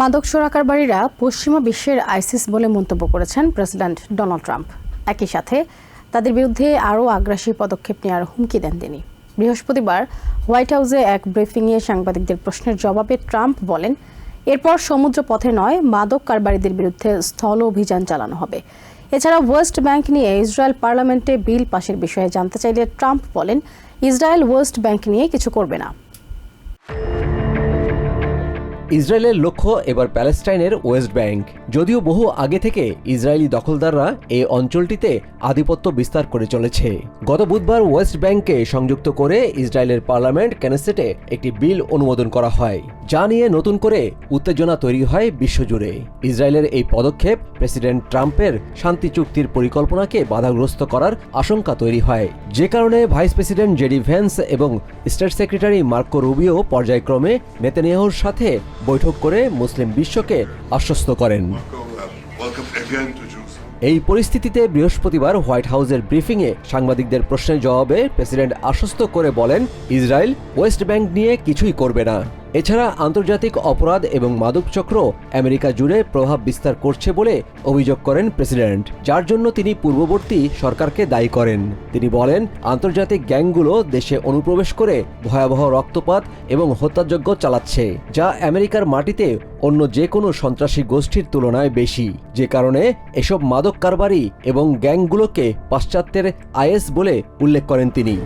মাদক চোরাকারবারীরা পশ্চিমা বিশ্বের আইসিস বলে মন্তব্য করেছেন প্রেসিডেন্ট ডোনাল্ড ট্রাম্প। একই সাথে তাদের বিরুদ্ধে আরও আগ্রাসী পদক্ষেপ নেওয়ার হুমকি দেন তিনি। বৃহস্পতিবার হোয়াইট হাউসে এক ব্রিফিংয়ে সাংবাদিকদের প্রশ্নের জবাবে ট্রাম্প বলেন, এরপর সমুদ্র পথে নয়, মাদক কারবারিদের বিরুদ্ধে স্থল অভিযান চালানো হবে। এছাড়া ওয়েস্ট ব্যাংক নিয়ে ইসরায়েল পার্লামেন্টে বিল পাশের বিষয়ে জানতে চাইলে ট্রাম্প বলেন, ইসরায়েল ওয়েস্ট ব্যাংক নিয়ে কিছু করবে না। ইসরায়েলের লক্ষ্য এবার প্যালেস্টাইনের ওয়েস্ট ব্যাংক। যদিও বহু আগে থেকে ইসরায়েলি দখলদাররা এই অঞ্চলটিতে আধিপত্য বিস্তার করে চলেছে। গত বুধবার ওয়েস্ট ব্যাংককে সংযুক্ত করে ইসরায়েলের পার্লামেন্ট ক্যানেসেটে একটি বিল অনুমোদন করা হয়, যা নিয়ে নতুন করে উত্তেজনা তৈরি হয় বিশ্বজুড়ে। ইসরায়েলের এই পদক্ষেপ প্রেসিডেন্ট ট্রাম্পের শান্তি চুক্তির পরিকল্পনাকে বাধাগ্রস্ত করার আশঙ্কা তৈরি হয়। যে কারণে ভাইস প্রেসিডেন্ট জেডি ভ্যান্স এবং স্টেট সেক্রেটারি মার্কো রুবিও পর্যায়ক্রমে নেতানিয়াহুর সাথে বৈঠক করে মুসলিম বিশ্বকে আশ্বস্ত করেন. এই পরিস্থিতিতে বৃহস্পতিবার হোয়াইট হাউসের ব্রিফিংয়ে সাংবাদিকদের প্রশ্নের জবাবে প্রেসিডেন্ট আশ্বস্ত করে বলেন, ইসরায়েল ওয়েস্ট ব্যাংক নিয়ে কিছুই করবে না এছাড়া আন্তর্জাতিক অপরাধ এবং মাদক চক্র আমেরিকা জুড়ে প্রভাব বিস্তার করছে বলে অভিযোগ করেন প্রেসিডেন্ট, যার জন্য তিনি পূর্ববর্তী সরকারকে দায়ী করেন। তিনি বলেন, আন্তর্জাতিক গ্যাংগুলো দেশে অনুপ্রবেশ করে ভয়াবহ রক্তপাত এবং হত্যাযজ্ঞ চালাচ্ছে, যা আমেরিকার মাটিতে অন্য যে কোনো সন্ত্রাসী গোষ্ঠীর তুলনায় বেশি। যে কারণে এসব মাদক কারবারি এবং গ্যাংগুলোকে পাশ্চাত্যের আইএস বলে উল্লেখ করেন তিনি।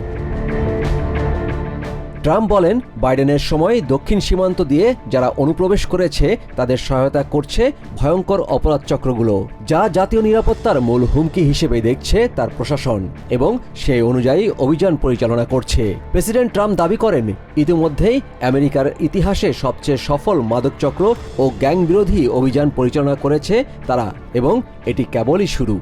ট্রাম্প বলেন, বাইডেনের সময় দক্ষিণ সীমান্ত দিয়ে যারা অনুপ্রবেশ করেছে, তাদের সহায়তা করছে ভয়ঙ্কর অপরাধ চক্রগুলো, যা জাতীয় নিরাপত্তার মূল হুমকি হিসেবে দেখছে তার প্রশাসন এবং সেই অনুযায়ী অভিযান পরিচালনা করছে। প্রেসিডেন্ট ট্রাম্প দাবি করেন, ইতিমধ্যেই আমেরিকার ইতিহাসে সবচেয়ে সফল মাদক চক্র ও গ্যাং বিরোধী অভিযান পরিচালনা করেছে তারা এবং এটি কেবলই শুরু।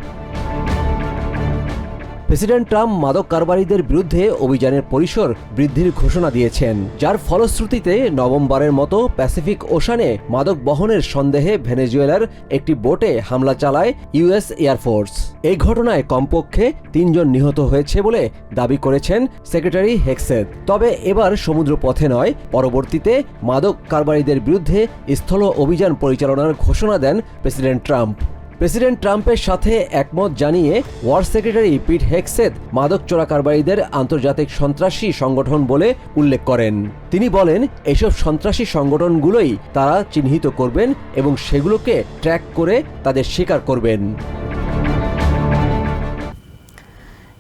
প্রেসিডেন্ট ট্রাম্প মাদক কারবারিদের বিরুদ্ধে অভিযানের পরিসর বৃদ্ধির ঘোষণা দিয়েছেন, যার ফলশ্রুতিতে নভেম্বরের মতো প্যাসিফিক ওশানে মাদক বহনের সন্দেহে ভেনেজুয়েলার একটি বোটে হামলা চালায় ইউএস এয়ারফোর্স এই ঘটনায় কমপক্ষে তিনজন নিহত হয়েছে বলে দাবি করেছেন সেক্রেটারি হেক্সেদ তবে এবার সমুদ্র পথে নয়, পরবর্তীতে মাদক কারবারিদের বিরুদ্ধে স্থল অভিযান পরিচালনার ঘোষণা দেন প্রেসিডেন্ট ট্রাম্প। প্রেসিডেন্ট ট্রাম্পের সাথে একমত জানিয়ে ওয়ার সেক্রেটারি পিট হেক্সেত মাদক চোরাকারবারীদের আন্তর্জাতিক সন্ত্রাসী সংগঠন বলে উল্লেখ করেন। তিনি বলেন, এসব সন্ত্রাসী সংগঠনগুলোই তারা চিহ্নিত করবেন এবং সেগুলোকে ট্র্যাক করে তাদের স্বীকার করবেন।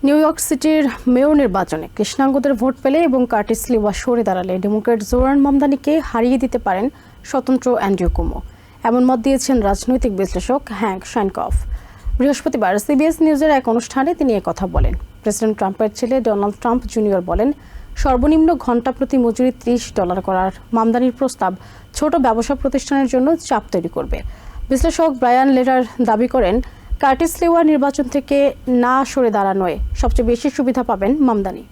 নিউ ইয়র্ক সিটির মেয়র নির্বাচনে কৃষ্ণাঙ্গদের ভোট পেলে এবং কার্টিস লিওয়া সরে দাঁড়ালে ডেমোক্রেট জোরান মামদানিকে হারিয়ে দিতে পারেন স্বতন্ত্র অ্যান্ড্রিউ কুমো। এমন মত দিয়েছেন রাজনৈতিক বিশ্লেষক হ্যাঙ্ক শাইনকফ। বৃহস্পতিবার সিবিএস নিউজের এক অনুষ্ঠানে তিনি কথা বলেন। প্রেসিডেন্ট ট্রাম্পের ছেলে ডোনাল্ড ট্রাম্প জুনিয়র বলেন, সর্বনিম্ন ঘণ্টা প্রতি মজুরি ত্রিশ ডলার করার মামদানির প্রস্তাব ছোট ব্যবসা প্রতিষ্ঠানের জন্য চাপ তৈরি করবে। বিশ্লেষক ব্রায়ান লেটার দাবি করেন, কার্টিস লেওয়া নির্বাচন থেকে না সরে দাঁড়ানোয় সবচেয়ে বেশি সুবিধা পাবেন Mamdani.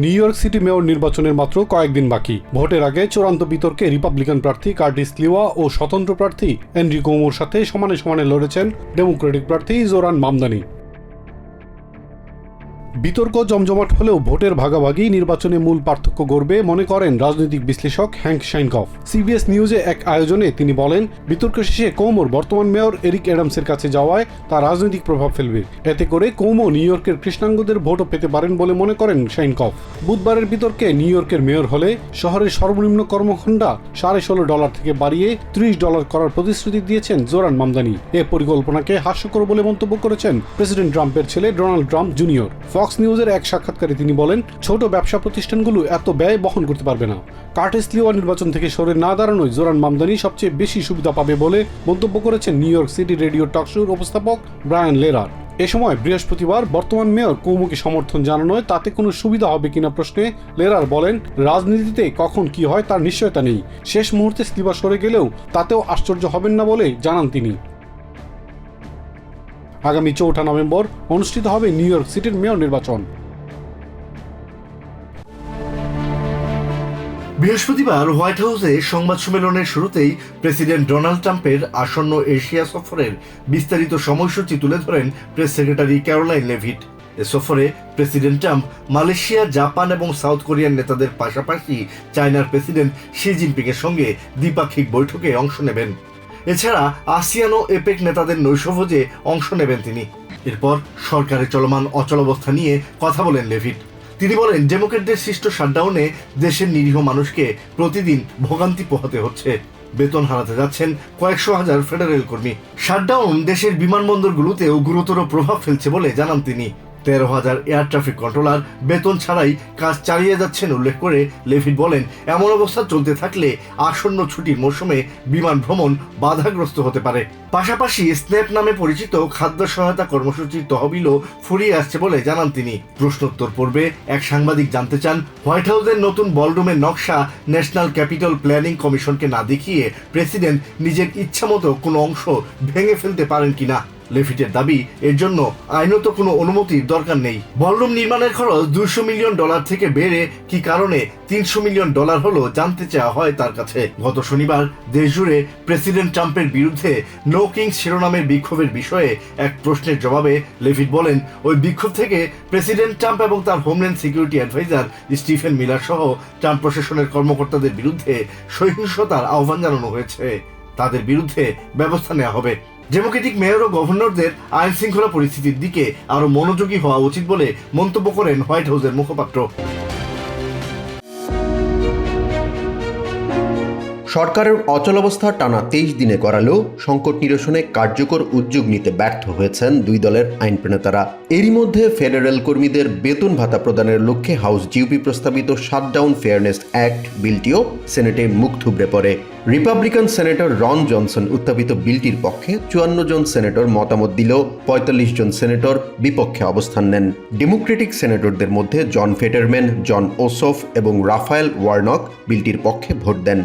New York City mayor নির্বাচনের মাত্র কয়েকদিন বাকি। ভোটের আগে চূড়ান্ত বিতর্কে রিপাবলিকান প্রার্থী কার্টিস লিওয়া ও স্বতন্ত্র প্রার্থী অ্যান্ড্রি কোমোর সাথে সমানে সমানে লড়েছেন ডেমোক্রেটিক প্রার্থী জোরান মামদানি। বিতর্ক জমজমাট হলেও ভোটের ভাগাভাগি, নির্বাচনে মূল পার্থক্য গড়বে মনে করেন রাজনৈতিক বিশ্লেষক হ্যাঙ্ক শাইনকফ। সিবিএস নিউজে এক আয়োজনে তিনি বলেন, বিতর্ক শেষে কৌমোর বর্তমান মেয়র এরিক অ্যাডামসের কাছে যাওয়ায় তা রাজনৈতিক প্রভাব ফেলবে। এতে করে কৌমো নিউ ইয়র্কের কৃষ্ণাঙ্গদের ভোটও পেতে পারেন বলে মনে করেন শাইনকফ। বুধবারের বিতর্কে নিউ ইয়র্কের মেয়র হলে শহরের সর্বনিম্ন কর্মঘণ্টা সাড়ে ষোলো ডলার থেকে বাড়িয়ে ত্রিশ ডলার করার প্রতিশ্রুতি দিয়েছেন জোরান মামদানি। এ পরিকল্পনাকে হাস্যকর বলে মন্তব্য করেছেন প্রেসিডেন্ট ট্রাম্পের ছেলে ডোনাল্ড ট্রাম্প জুনিয়র। ফক্স নিউজের এক সাক্ষাৎকারে তিনি বলেন, ছোট ব্যবসা প্রতিষ্ঠানগুলো এত ব্যয় বহন করতে পারবে না। কার্টিস লিওয়া নির্বাচন থেকে সরে না দাঁড়ানোয় জোরান মামদানি সবচেয়ে বেশি সুবিধা পাবে বলে মন্তব্য করেছেন নিউ ইয়র্ক সিটি রেডিও টকশোর উপস্থাপক ব্রায়ান লেরার। এ সময় বৃহস্পতিবার বর্তমান মেয়র কৌমুকে সমর্থন জানানোয় তাতে কোনো সুবিধা হবে কিনা প্রশ্নে লেরার বলেন, রাজনীতিতে কখন কি হয় তার নিশ্চয়তা নেই। শেষ মুহূর্তে স্লিবা সরে গেলেও তাতেও আশ্চর্য হবেন না বলে জানান তিনি। আগামী চৌঠা নভেম্বর অনুষ্ঠিত হবে নিউ ইয়র্ক সিটির মেয়র নির্বাচন। বৃহস্পতিবার হোয়াইট হাউসে সংবাদ সম্মেলনের শুরুতেই প্রেসিডেন্ট ডোনাল্ড ট্রাম্পের আসন্ন এশিয়া সফরের বিস্তারিত সময়সূচি তুলে ধরেন প্রেস সেক্রেটারি ক্যারোলাইন লেভিট। এ সফরে প্রেসিডেন্ট ট্রাম্প মালয়েশিয়া, জাপান এবং সাউথ কোরিয়ার নেতাদের পাশাপাশি চায়নার প্রেসিডেন্ট শি জিনপিং এর সঙ্গে দ্বিপাক্ষিক বৈঠকে অংশ নেবেন। এছাড়া আসিয়ান ও এপেক নেতাদের নৈশভোজে অংশ নেবেন তিনি। এরপর সরকারের চলমান অচলাবস্থা নিয়ে কথা বলেন লেভিট তিনি বলেন, ডেমোক্রেটদের সৃষ্ট শাটডাউনে দেশের নিরীহ মানুষকে প্রতিদিন ভোগান্তি পোহাতে হচ্ছে। বেতন হারাতে যাচ্ছেন কয়েকশো হাজার ফেডারেল কর্মী। শাটডাউন দেশের বিমানবন্দরগুলোতেও গুরুতর প্রভাব ফেলছে বলে জানান তিনি। তেরো হাজার এয়ার ট্রাফিক কন্ট্রোলার বেতন ছাড়াই কাজ চালিয়ে যাচ্ছেন উল্লেখ করে লেভিট বলেন, এমন অবস্থা চলতে থাকলে আসন্ন ছুটির মৌসুমে বিমান ভ্রমণ বাধাগ্রস্ত হতে পারে। পাশাপাশি স্ন্যাপ নামে পরিচিত খাদ্য সহায়তা কর্মসূচির তহবিলও ফুরিয়ে আসছে বলে জানান তিনি। প্রশ্নোত্তর পর্বে এক সাংবাদিক জানতে চান, হোয়াইট হাউসের নতুন বলরুমের নকশা ন্যাশনাল ক্যাপিটাল প্ল্যানিং কমিশনকে না দেখিয়ে প্রেসিডেন্ট নিজের ইচ্ছামতো কোনো অংশ ভেঙে ফেলতে পারেন কিনা। লেফিটের দাবি, এর জন্য আইনত কোনো অনুমতির দরকার নেই। বলরুম নির্মাণের খরচ দুশো মিলিয়ন ডলার থেকে বেড়ে কি কারণে তিনশো মিলিয়ন ডলার হলো জানতে চাওয়া হয় তার কাছে। গত শনিবার দেশজুড়ে প্রেসিডেন্ট ট্রাম্পের বিরুদ্ধে নো কিংস শিরোনামের বিক্ষোভের বিষয়ে এক প্রশ্নের জবাবে লেফিট বলেন, ওই বিক্ষোভ থেকে প্রেসিডেন্ট ট্রাম্প এবং তার homeland security adviser Stephen Miller সহ ট্রাম্প প্রশাসনের কর্মকর্তাদের বিরুদ্ধে সহিংসতার আহ্বান জানানো হয়েছে। তাদের বিরুদ্ধে ব্যবস্থা নেওয়া হবে। ডেমোক্রেটিক মেয়র ও গভর্নরদের আইন শৃঙ্খলা পরিস্থিতির দিকে আরও মনোযোগী হওয়া উচিত বলে মন্তব্য করেন হোয়াইট হাউসের মুখপাত্র। সরকারের অচলাবস্থা টানা তেইশ দিনে করালেও সংকট নিরসনে কার্যকর উদ্যোগ নিতে ব্যর্থ হয়েছেন দুই দলের আইন প্রণেতারা। এরই মধ্যে ফেডারেল কর্মীদের বেতন ভাতা প্রদানের লক্ষ্যে হাউস জিউপি প্রস্তাবিত শাটডাউন ফেয়ারনেস অ্যাক্ট বিলটিও সেনেটে মুখ থুবড়ে পড়ে। রিপাবলিকান সেনেটর রন জনসন উত্থাপিত বিলটির পক্ষে চুয়ান্ন জন সেনেটর মতামত দিলেও পঁয়তাল্লিশ জন সেনেটর বিপক্ষে অবস্থান নেন। ডেমোক্রেটিক সেনেটরদের মধ্যে জন ফেটারম্যান, জন ওসফ এবং রাফায়েল ওয়ার্নক বিলটির পক্ষে ভোট দেন।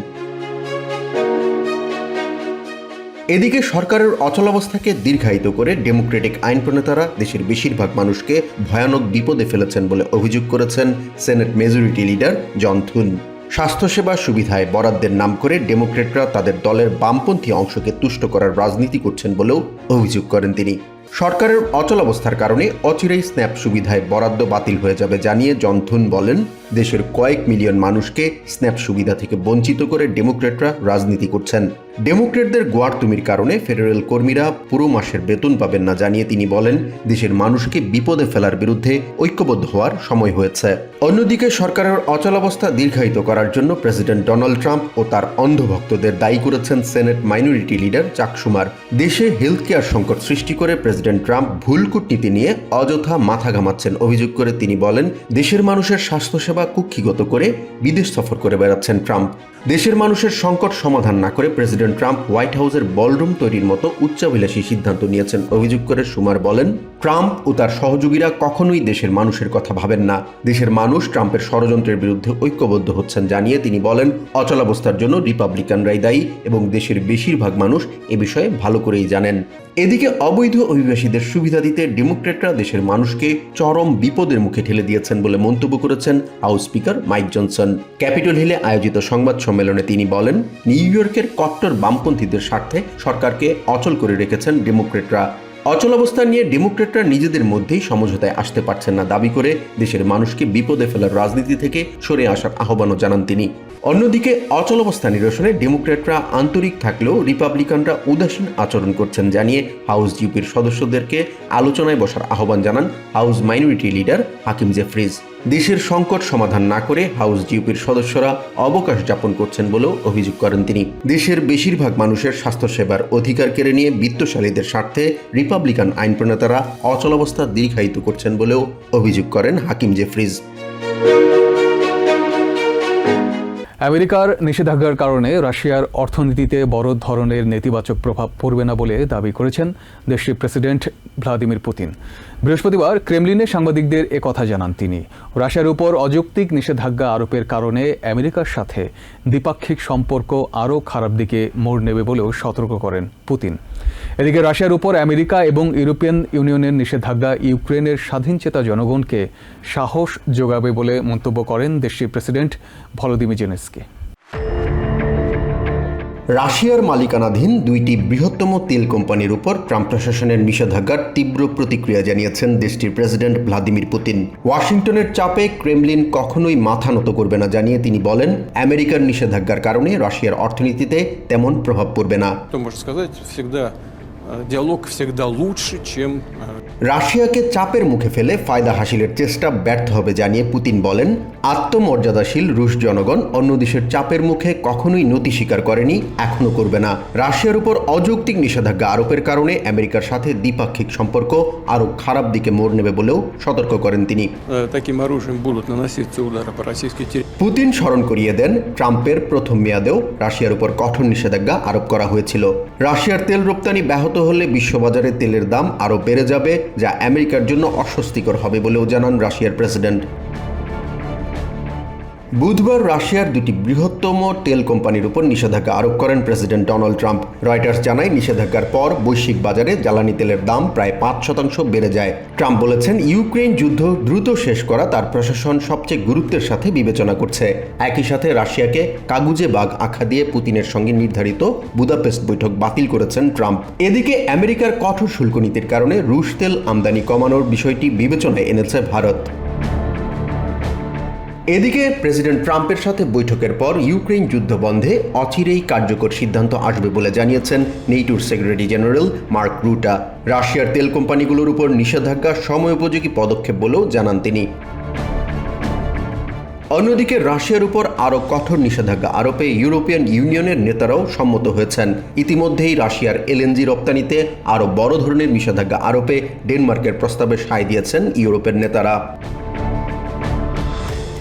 এদিকে সরকারের অচলাবস্থাকে দীর্ঘায়িত করে ডেমোক্রেটিক আইন প্রণেতারা দেশের বেশিরভাগ মানুষকে ভয়ানক বিপদে ফেলেছেন বলে অভিযোগ করেছেন Senate majority leader John Thune স্বাস্থ্যসেবা সুবিধায় বরাদ্দের নাম করে ডেমোক্রেটরা তাদের দলের বামপন্থী অংশকে তুষ্ট করার রাজনীতি করছেন বলেও অভিযোগ করেন তিনি। সরকারের অচলাবস্থার কারণে অচিরেই স্ন্যাপ সুবিধায় বরাদ্দ বাতিল হয়ে যাবে জানিয়ে জনথুন বলেন। দেশের কয়েক মিলিয়ন মানুষকে স্ন্যাপ সুবিধা থেকে বঞ্চিত করে ডেমোক্রেটরা রাজনীতি করছেন। ডেমোক্রেটদের গোয়ারতুমির কারণে ফেডারেল কর্মীরা পুরো মাসের বেতন পাবেন না জানিয়ে তিনি বলেন, দেশের মানুষকে বিপদে ফেলার বিরুদ্ধে ঐক্যবদ্ধ হওয়ার সময় হয়েছে। অন্যদিকে সরকারের অচলাবস্থা দীর্ঘায়িত করার জন্য প্রেসিডেন্ট ডোনাল্ড ট্রাম্প ও তার অন্ধভক্তদের দায়ী করেছেন সেনেট মাইনরিটি লিডার চাক সুমার দেশে হেলথ কেয়ার সংকট সৃষ্টি করে ট্রাম্প ভুল কূটনীতি নিয়ে অযথা মাথা ঘামাচ্ছেন। অভিযোগ করে তিনি বলেন, দেশের মানুষের স্বাস্থ্যসেবা কুক্ষিগত করে বিদেশ সফর করে বেড়াচ্ছেন ট্রাম্প। দেশের মানুষের সংকট সমাধান না করে প্রেসিডেন্ট ট্রাম্প হোয়াইট হাউসের বলরুম তৈরির মতো উচ্চাভিলাষী সিদ্ধান্ত নিয়েছেন। অভিযোগ করে সুমার বলেন, ট্রাম্প ও তার সহযোগীরা কখনোই দেশের মানুষের কথা ভাবেন না। দেশের মানুষ ট্রাম্পের ষড়যন্ত্রের বিরুদ্ধে ঐক্যবদ্ধ হচ্ছেন জানিয়ে তিনি বলেন, অচলাবস্থার জন্য রিপাবলিকানরাই দায়ী এবং দেশের বেশিরভাগ মানুষ এ বিষয়ে ভালো করেই জানেন। এদিকে অবৈধ অভিবাসীদের সুবিধা দিতে ডেমোক্রেটরা দেশের মানুষকে চরম বিপদের মুখে ঠেলে দিয়েছেন বলে মন্তব্য করেছেন House speaker Mike Johnson. Capitol হিলে আয়োজিত সংবাদ সম্মেলনে তিনি বলেন, নিউ ইয়র্কের কট্টর বামপন্থীদের স্বার্থে সরকারকে অচল করে রেখেছেন ডেমোক্রেটরা অচলাবস্থা নিয়ে ডেমোক্রেটরা নিজেদের মধ্যেই সমঝোতায় আসতে পারছেন না। দাবি করে দেশের মানুষকে বিপদে ফেলার রাজনীতি থেকে সরে আসার আহ্বানও জানান তিনি। অন্যদিকে অচলাবস্থা নিরসনে ডেমোক্রেটরা আন্তরিক থাকলেও রিপাবলিকানরা উদাসীন আচরণ করছেন জানিয়ে হাউস জিউপির সদস্যদেরকে আলোচনায় বসার আহ্বান জানান House minority leader Hakeem Jeffries. দেশের সংকট সমাধান না করে হাউস জিউপির সদস্যরা অবকাশ যাপন করছেন বলেও অভিযোগ করেন তিনি। দেশের বেশিরভাগ মানুষের স্বাস্থ্যসেবার অধিকার কেড়ে নিয়ে বিত্তশালীদের স্বার্থে রিপাবলিকান আইন প্রণেতারা অচলাবস্থা দীর্ঘায়িত করছেন বলেও অভিযোগ করেন হাকিম জেফ্রিজ। আমেরিকার নিষেধাজ্ঞার কারণে রাশিয়ার অর্থনীতিতে বড় ধরনের নেতিবাচক প্রভাব পড়বে না বলে দাবি করেছেন দেশটির প্রেসিডেন্ট ভ্লাদিমির পুতিন। বৃহস্পতিবার ক্রেমলিনে সাংবাদিকদের এ কথা জানান তিনি। রাশিয়ার উপর অযৌক্তিক নিষেধাজ্ঞা আরোপের কারণে আমেরিকার সাথে দ্বিপাক্ষিক সম্পর্ক আরও খারাপ দিকে মোড় নেবে বলেও সতর্ক করেন পুতিন। এদিকে রাশিয়ার উপর আমেরিকা এবং ইউরোপিয়ান ইউনিয়নের নিষেধাজ্ঞা ইউক্রেনের স্বাধীনচেতা জনগণকে সাহস যোগাবে বলে মন্তব্য করেন দেশটির প্রেসিডেন্ট ভলোদিমির জেনেস্কি রাশিয়ার মালিকানাধীন দুইটি বৃহত্তম তেল কোম্পানির উপর ট্রাম্প প্রশাসনের নিষেধাজ্ঞার তীব্র প্রতিক্রিয়া জানিয়েছেন দেশটির প্রেসিডেন্ট ভ্লাদিমির পুতিন ওয়াশিংটনের চাপে ক্রেমলিন কখনোই মাথা নত করবে না জানিয়ে তিনি বলেন আমেরিকার নিষেধাজ্ঞার কারণে রাশিয়ার অর্থনীতিতে তেমন প্রভাব পড়বে না Что можно сказать? Всегда э, диалог всегда лучше, чем э, রাশিয়াকে চাপের মুখে ফেলে ফায়দা হাসিলের চেষ্টা ব্যর্থ হবে জানিয়ে পুতিন বলেন আত্মমর্যাদাশীল রুশ জনগণ অন্য দেশের চাপের মুখে কখনোই নতি স্বীকার করেনি এখনও করবে না। রাশিয়ার উপর অযৌক্তিক নিষেধাজ্ঞা আরোপের কারণে আমেরিকার সাথে দ্বিপাক্ষিক সম্পর্ক আরও খারাপ দিকে মোড় নেবে বলেও সতর্ক করেন তিনি। পুতিন স্মরণ করিয়ে দেন ট্রাম্পের প্রথম মেয়াদেও রাশিয়ার উপর কঠোর নিষেধাজ্ঞা আরোপ করা হয়েছিল। রাশিয়ার তেল রপ্তানি ব্যাহত হলে বিশ্ববাজারে তেলের দাম আরও বেড়ে যাবে যা আমেরিকার জন্য অস্বস্তিকর হবে বলেও জানান রাশিয়ার প্রেসিডেন্ট। বুধবার রাশিয়ার দুটি বৃহত্তম তেল কোম্পানির উপর নিষেধাজ্ঞা আরোপ করেন প্রেসিডেন্ট ডোনাল্ড ট্রাম্প। রয়টার্স জানায়, নিষেধাজ্ঞার পর বৈশ্বিক বাজারে জ্বালানি তেলের দাম প্রায় পাঁচ শতাংশ বেড়ে যায়। ট্রাম্প বলেছেন ইউক্রেন যুদ্ধ দ্রুত শেষ করা তার প্রশাসন সবচেয়ে গুরুত্বের সাথে বিবেচনা করছে। একই সাথে রাশিয়াকে কাগুজে বাঘ আখ্যা দিয়ে পুতিনের সঙ্গে নির্ধারিত বুদাপেস্ট বৈঠক বাতিল করেছেন ট্রাম্প। এদিকে আমেরিকার কঠোর শুল্ক নীতির কারণে রুশ তেল আমদানি কমানোর বিষয়টি বিবেচনায় এনেছে ভারত। এদিকে প্রেসিডেন্ট ট্রাম্পের সাথে বৈঠকের পর ইউক্রেন যুদ্ধ বন্ধে অচিরেই কার্যকর সিদ্ধান্ত আসবে বলে জানিয়েছেন নেইটুর সেক্রেটারি জেনারেল মার্ক রুটা। রাশিয়ার তেল কোম্পানিগুলোর উপর নিষেধাজ্ঞা সময়োপযোগী পদক্ষেপ বলেও জানান তিনি। অন্যদিকে রাশিয়ার উপর আরও কঠোর নিষেধাজ্ঞা আরোপে ইউরোপিয়ান ইউনিয়নের নেতারাও সম্মত হয়েছেন। ইতিমধ্যেই রাশিয়ার এলএনজি রপ্তানিতে আরও বড় ধরনের নিষেধাজ্ঞা আরোপে ডেনমার্কের প্রস্তাবে সায় দিয়েছেন ইউরোপের নেতারা।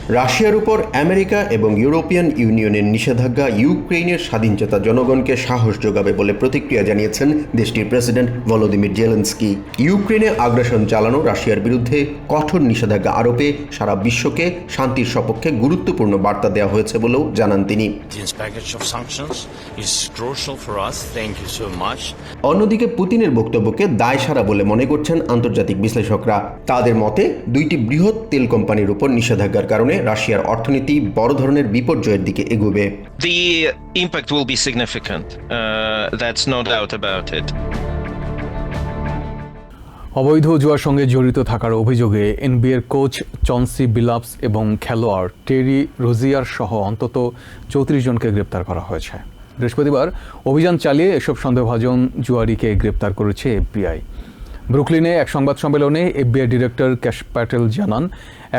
রাশিয়ার উপর আমেরিকা এবং ইউরোপিয়ান ইউনিয়নের নিষেধাজ্ঞা ইউক্রেনের স্বাধীনচেতা জনগণকে সাহস যোগাবে বলে প্রতিক্রিয়া জানিয়েছেন দেশটির প্রেসিডেন্ট ভলোদিমির জেলেন্সকি। ইউক্রেনে আগ্রাসন চালানো রাশিয়ার বিরুদ্ধে কঠোর নিষেধাজ্ঞা আরোপে সারা বিশ্বকে শান্তির সপক্ষে গুরুত্বপূর্ণ বার্তা দেওয়া হয়েছে বলেও জানান তিনি. অন্যদিকে পুতিনের বক্তব্যকে দায়সারা বলে মনে করছেন আন্তর্জাতিক বিশ্লেষকরা। তাদের মতে দুইটি বৃহৎ তেল কোম্পানির উপর নিষেধাজ্ঞার কারণে রাশিয়ার অর্থনীতি বড় ধরনের বিপর্যয়ের দিকে এগোবে The impact will be significant. Uh, that's no doubt about it. অবৈধ জুয়ার সঙ্গে জড়িত থাকার অভিযোগে এনবিএর কোচ চনসি বিলাপস এবং খেলোয়াড় টেরি রোজিয়ার সহ অন্তত চৌত্রিশ জনকে গ্রেপ্তার করা হয়েছে বৃহস্পতিবার অভিযান চালিয়ে এসব সন্দেহভাজন জুয়ারিকে গ্রেপ্তার করেছে এফবিআই ব্রুকলিনে এক সংবাদ সম্মেলনে এফবিআই ডিরেক্টর ক্যাশ প্যাটেল জানান,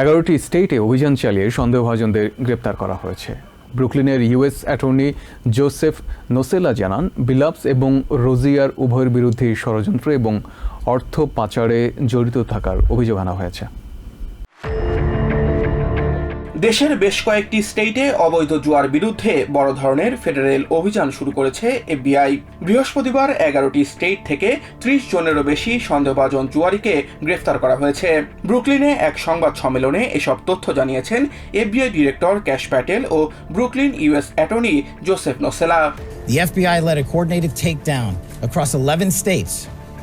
এগারোটি স্টেটে অভিযান চালিয়ে সন্দেহভাজনদের গ্রেপ্তার করা হয়েছে। ব্রুকলিনের ইউএস অ্যাটর্নি জোসেফ নোসেলা জানান, বিলাপস এবং রোজিয়ার উভয়ের বিরুদ্ধে ষড়যন্ত্র এবং অর্থ পাচারে জড়িত থাকার অভিযোগ আনা হয়েছে। দেশের বেশ কয়েকটি স্টেটে অবৈধ জুয়ার বিরুদ্ধে বড় ধরনের ফেডারেল অভিযান শুরু করেছে এফবিআই। বৃহস্পতিবার এগারোটি স্টেট থেকে ত্রিশ জনেরও বেশি সন্দেহভাজন জুয়ারিকে গ্রেফতার করা হয়েছে। ব্রুকলিনে এক সংবাদ সম্মেলনে এসব তথ্য জানিয়েছেন FBI director Kash Patel O Brooklyn US attorney Joseph Nocella. The FBI led a coordinated takedown across 11 states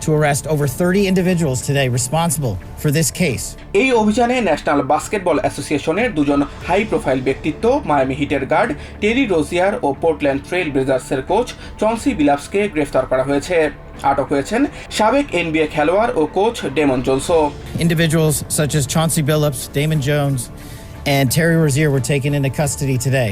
to arrest over 30 individuals today responsible for this case. এই অভিযানে ন্যাশনাল বাস্কেটবল অ্যাসোসিয়েশনের দুজন হাই প্রোফাইল ব্যক্তিত্ব মায়ামি হিটের গার্ড টেরি রোজিয়ার ও Portland Trail ব্লেজার্সের coach Chauncey বিলাপসকে গ্রেফতার করা হয়েছে আটক হয়েছেন সাবেক এনবিএ খেলোয়াড় ও coach Damon Jones Individuals such as Chauncey Billups, Damon Jones, and Terry Rozier were taken into custody today.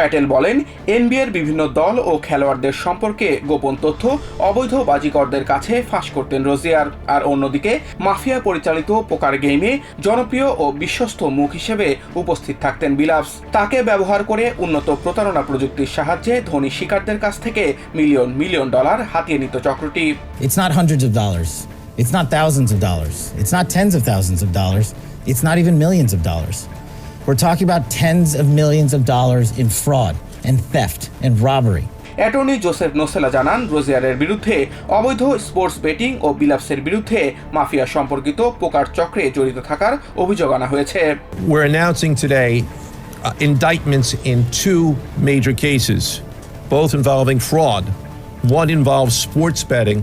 Patel বলেন, এনবিএর বিভিন্ন দল ও খেলোয়াড়দের সম্পর্কে গোপন তথ্য অবৈধ বাজিকরদের কাছে ফাঁস করতেন রোজিয়ার আর অন্যদিকে, মাফিয়া পরিচালিত পোকার গেমে জনপ্রিয় ও বিশ্বস্ত মুখ হিসেবে উপস্থিত থাকতেন বিলাপস তাকে ব্যবহার করে উন্নত প্রতারণা প্রযুক্তির সাহায্যে ধনী শিকারদের কাছ থেকে মিলিয়ন মিলিয়ন ডলার হাতিয়ে নিত চক্রটি It's not hundreds of dollars. It's not thousands of dollars. It's not tens of thousands of dollars. It's not even millions of dollars. We're talking about tens of millions of dollars in fraud and theft and robbery. Attorney Joseph Nocella জানান রোজিয়ারের বিরুদ্ধে অবৈধ sports betting ও বিলাপসের বিরুদ্ধে mafia সম্পর্কিত পোকার চক্রে জড়িত থাকার অভিযোগ আনা হয়েছে We're announcing today uh, indictments in two major cases, both involving fraud. One involves sports betting,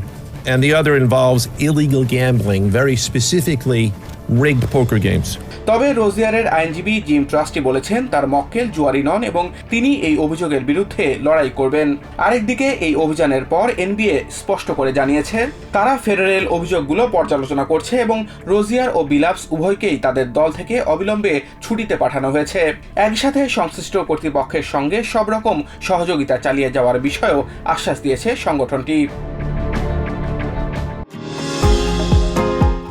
and the other involves illegal gambling, very specifically rigged poker games. তবে রোজিয়ারের আইনজীবী জিম ট্রাস্টি বলেছেন, তার মক্কেল জুয়ারি নন এবং তিনি এই অভিযোগের বিরুদ্ধে লড়াই করবেন। আরেকদিকে, এই অভিযানের পর এনবিএ স্পষ্ট করে জানিয়েছে, তারা ফেডারেল অভিযোগগুলো পর্যালোচনা করছে এবং রোজিয়ার ও বিলাপস উভয়কেই তাদের দল থেকে অবিলম্বে ছুটিতে পাঠানো হয়েছে। একসাথে সংশ্লিষ্ট কর্তৃপক্ষের সঙ্গে সব রকম সহযোগিতা চালিয়ে যাওয়ার বিষয়েও আশ্বাস দিয়েছে সংগঠনটি।